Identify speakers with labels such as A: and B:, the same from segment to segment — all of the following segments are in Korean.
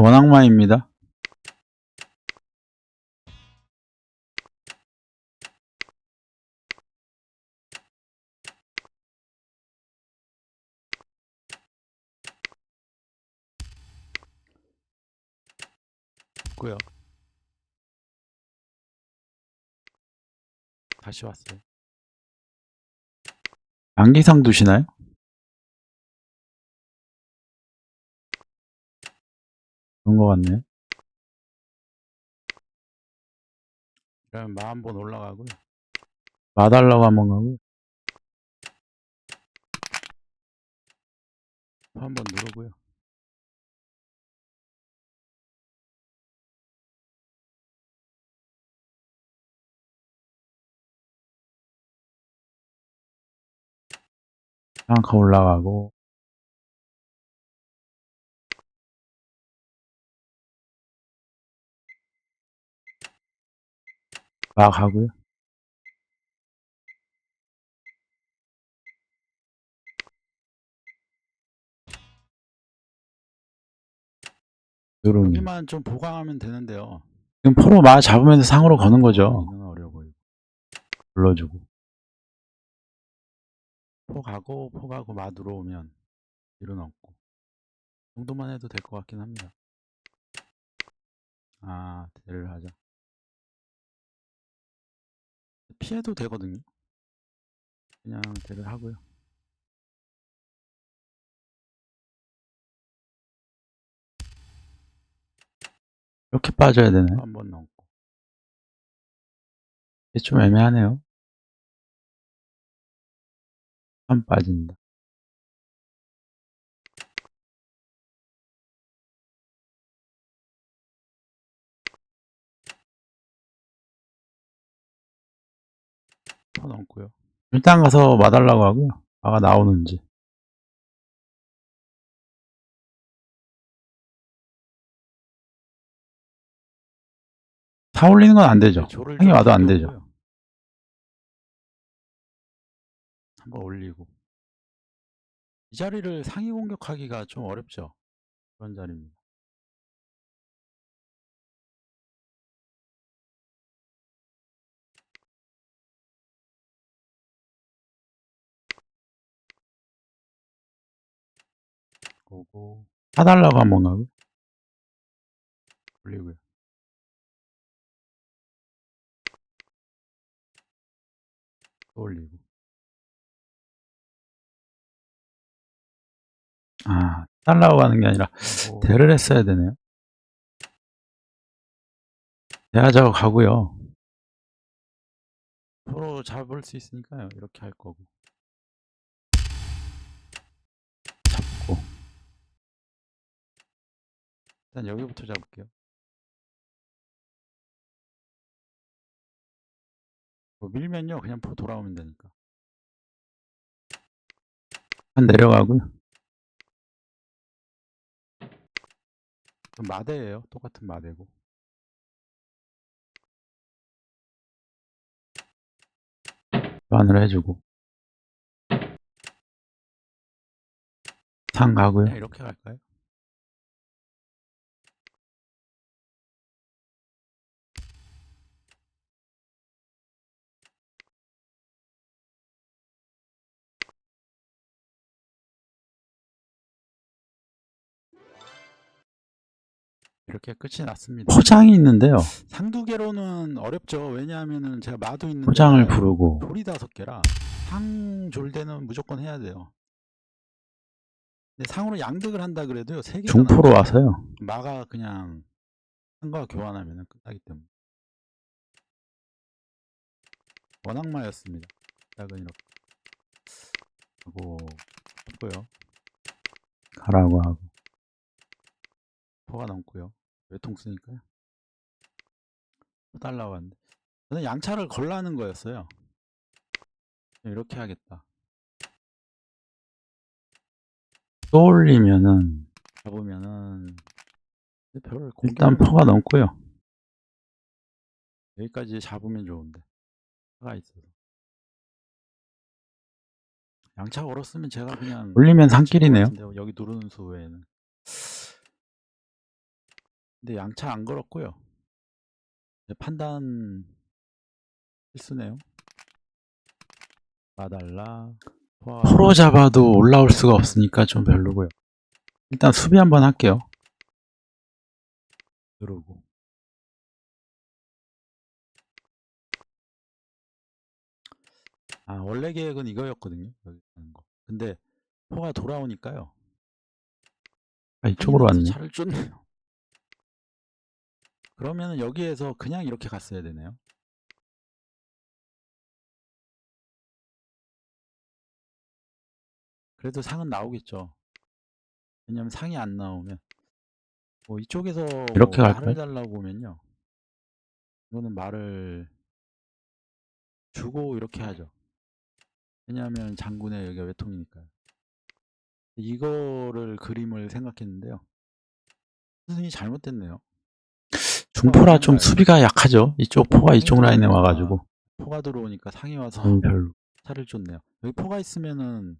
A: 원악마입니다.
B: 고요 다시 왔어요.
A: 안기상 두시나요? 그런 것 같네요.
B: 그러면 마 한 번 올라가고요.
A: 마달라고 한번 가고
B: 파 한번 누르고요.
A: 상카 올라가고 마 가고요. 누르기.
B: 여기만 좀 보강하면 되는데요.
A: 지금 포로 마 잡으면서 상으로 거는 거죠.
B: 이건 어려워 보이고.
A: 불러주고.
B: 포 가고 포 가고 마 들어오면 넣고 이 정도만 해도 될 것 같긴 합니다. 아 대를 하자. 피해도 되거든요. 그냥 대를 하고요.
A: 이렇게 빠져야 되나요?
B: 한번 넣고
A: 이게 좀 애매하네요. 한 빠진다.
B: 포 넣고요.
A: 일단 가서 마달라고 하고요. 마가 나오는지. 다 올리는 건 안 되죠. 상이
B: 좀
A: 와도 안 되죠.
B: 한번 올리고 이 자리를 상위 공격하기가 좀 어렵죠. 그런 자리입니다. 오고
A: 사달라고 한번 가고.
B: 올리고요. 또 올리고
A: 아, 달라고 가는 게 아니라 대를 했어야 되네요. 대하자고 가고요.
B: 서로 잡을 수 있으니까요. 이렇게 할 거고. 일단 여기부터 잡을게요. 뭐 밀면요 그냥 포 돌아오면 되니까
A: 한 내려가고요.
B: 마대예요. 똑같은 마대고
A: 교환을 해주고. 상 가고요.
B: 이렇게 갈까요? 이렇게 끝이 났습니다.
A: 포장이 있는데요.
B: 상두 개로는 어렵죠. 왜냐하면은 제가 마도 있는데
A: 포장을 부르고.
B: 돌이 다섯 개라 상졸대는 무조건 해야 돼요. 근데 상으로 양득을 한다 그래도요. 세 개가
A: 중포로. 와서요.
B: 마가 그냥 상과 교환하면 끝나기 때문에 원악마였습니다. 시작은 이렇게 하고 했고요.
A: 가라고 하고.
B: 포가 넘고요. 외통 쓰니까요. 또 달라고 하는데 저는 양차를 걸라는 거였어요. 이렇게 하겠다.
A: 또 올리면은
B: 잡으면은 별
A: 일단 포가 넘고요.
B: 여기까지 잡으면 좋은데 차가 있어서 양차 걸었으면 제가 그냥
A: 올리면.
B: 같은데요. 여기 누르는 수 외에는 근데 양차 안 걸었고요. 이제 판단 실수네요. 마달라 포화
A: 프로 잡아도 올라올 수가 없으니까 좀 별로고요. 일단 수비 한번 할게요.
B: 누르고 아 원래 계획은 이거였거든요. 여기 가는 거. 근데 포가 돌아오니까요.
A: 아, 이쪽으로 왔네.
B: 차를 쫓네요. 그러면은 여기에서 그냥 이렇게 갔어야 되네요. 그래도 상은 나오겠죠. 왜냐면 상이 안 나오면 뭐 이쪽에서
A: 이렇게
B: 뭐
A: 갈까요?
B: 말을 달라고 하면요. 이거는 말을 주고 이렇게 하죠. 왜냐하면 장군의 여기가 외통이니까요. 이거를 그림을 생각했는데요. 스승이 잘못됐네요.
A: 중포라 좀
B: 가요.
A: 수비가 약하죠. 이쪽 포가 이쪽
B: 상이
A: 라인에 와가지고.
B: 포가 들어오니까 상이 와서
A: 음, 별로.
B: 차를 쫓네요. 여기 포가 있으면은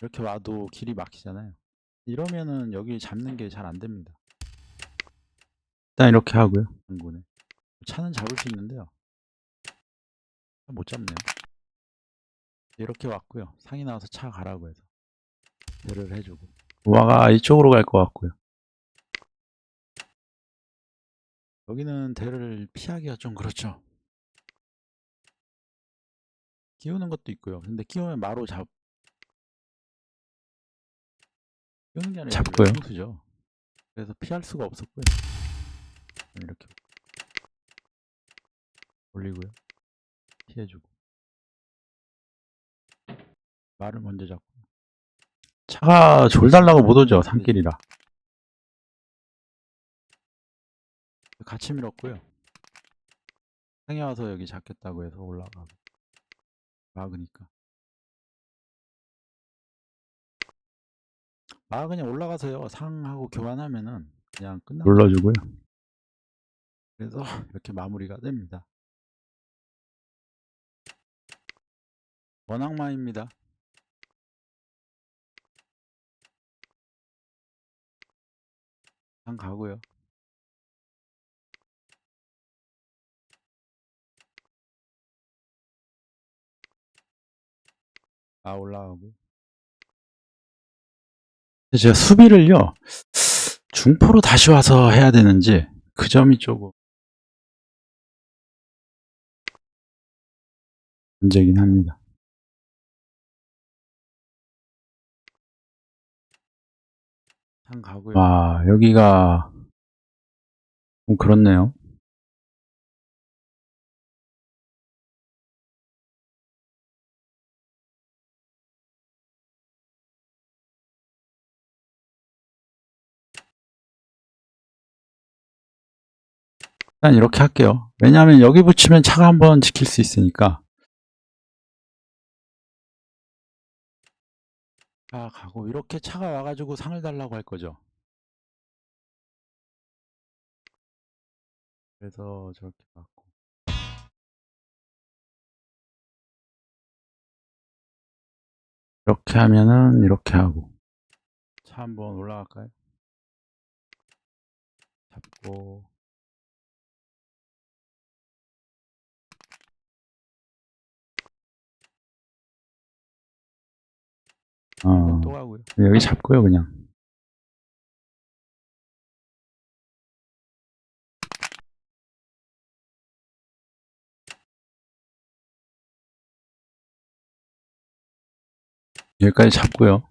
B: 이렇게 와도 길이 막히잖아요. 이러면은 여기 잡는 게 잘 안 됩니다.
A: 일단 이렇게 하고요.
B: 장군에 차는 잡을 수 있는데요. 못 잡네요. 이렇게 왔고요. 상이 나와서 차 가라고 해서 배를 해주고
A: 우아가 이쪽으로 갈 것 같고요.
B: 여기는 대를 피하기가 좀 그렇죠. 끼우는 것도 있고요. 근데 끼우면 마로 잡 끼우는 게 아니라
A: 잡고요.
B: 수죠. 그래서 피할 수가 없었고요. 이렇게 올리고요. 피해주고 말을 먼저 잡고
A: 차가 졸달라고 못 오죠. 산길이라.
B: 같이 밀었고요. 상해 와서 여기 잡겠다고 해서 올라가고 막으니까 막 그냥 올라가서요 상하고 교환하면은 그냥 끝나
A: 눌러주고요.
B: 그래서 이렇게 마무리가 됩니다 원악마입니다 상 가고요 아 올라가고
A: 제가 수비를요. 중포로 다시 와서 해야 되는지 그 점이 조금 문제긴 합니다.
B: 상 가고요
A: 와, 여기가 좀 그렇네요. 일단 이렇게 할게요. 왜냐하면 여기 붙이면 차가 한번 지킬 수 있으니까.
B: 아 가고 이렇게 차가 와가지고 상을 달라고 할 거죠 그래서 저렇게 받고
A: 이렇게 하면은 이렇게 하고.
B: 차 한번 올라갈까요? 잡고
A: 어,
B: 또 가고요
A: 여기 잡고요, 그냥. 여기까지 잡고요.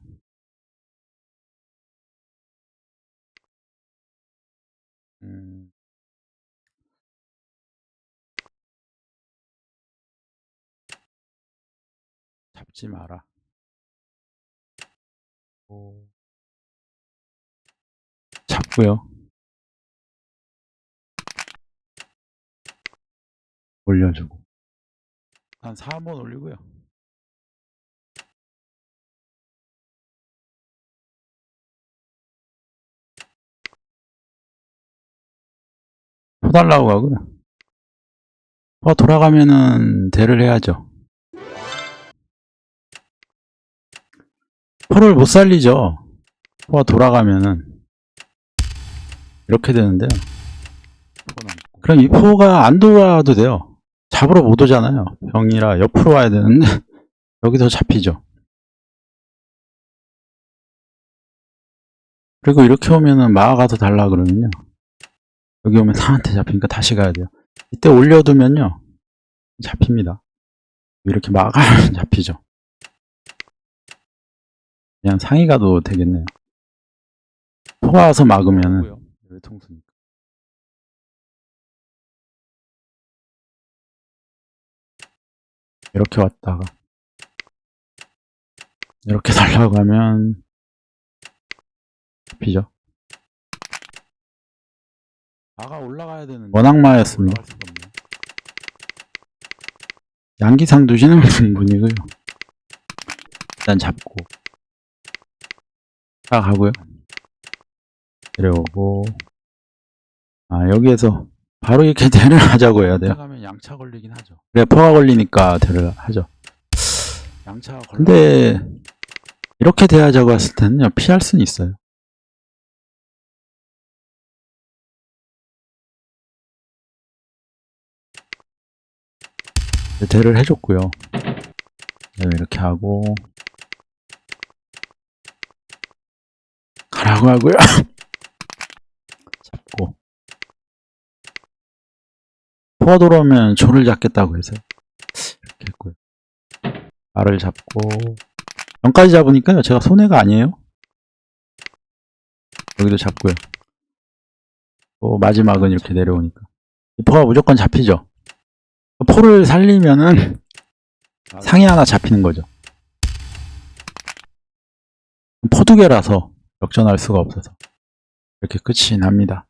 B: 음, 잡지 마라. 오,
A: 잡고요. 올려주고.
B: 한 4번 올리고요.
A: 포 달라고 가고요. 포 돌아가면은 대를 해야죠. 포를 못 살리죠.
B: 포가 돌아가면은 이렇게 되는데요. 그럼 이 포가 안 돌아와도 돼요. 잡으러 못 오잖아요. 병이라 옆으로 와야 되는데 여기서 잡히죠. 그리고 이렇게 오면은 마아가서 달라 그러면요. 여기 오면 상한테 잡히니까 다시 가야 돼요. 이때 올려두면요. 잡힙니다. 이렇게 막아면 잡히죠. 그냥 상이 가도 되겠네요. 포가 와서 막으면은.
A: 외통수니까.
B: 이렇게 왔다가 이렇게 달라고 하면 잡히죠.
A: 마가 올라가야 되는데. 수가 없네.
B: 양기상 두시는 분이고요. 일단 잡고 딱 하고요. 내려오고 아 여기에서 바로 이렇게 대를 하자고 해야 돼요.
A: 가면 양차 걸리긴 하죠.
B: 그래 포가 걸리니까 대를 하죠.
A: 양차가 걸려.
B: 근데 이렇게 대하자고 했을 때는요 피할 수는 있어요. 네, 대를 해줬고요. 네, 이렇게 하고 가라고 하고요. 잡고 포가 돌아오면 조를 잡겠다고 해서 이렇게 했고요. 알을 잡고 연까지 잡으니까요 제가 손해가 아니에요. 여기도 잡고요. 또 마지막은 이렇게 내려오니까 이 포가 무조건 잡히죠. 포를 살리면은
A: 아,
B: 상이 하나 잡히는 거죠. 포두 개라서 역전할 수가 없어서 이렇게 끝이 납니다.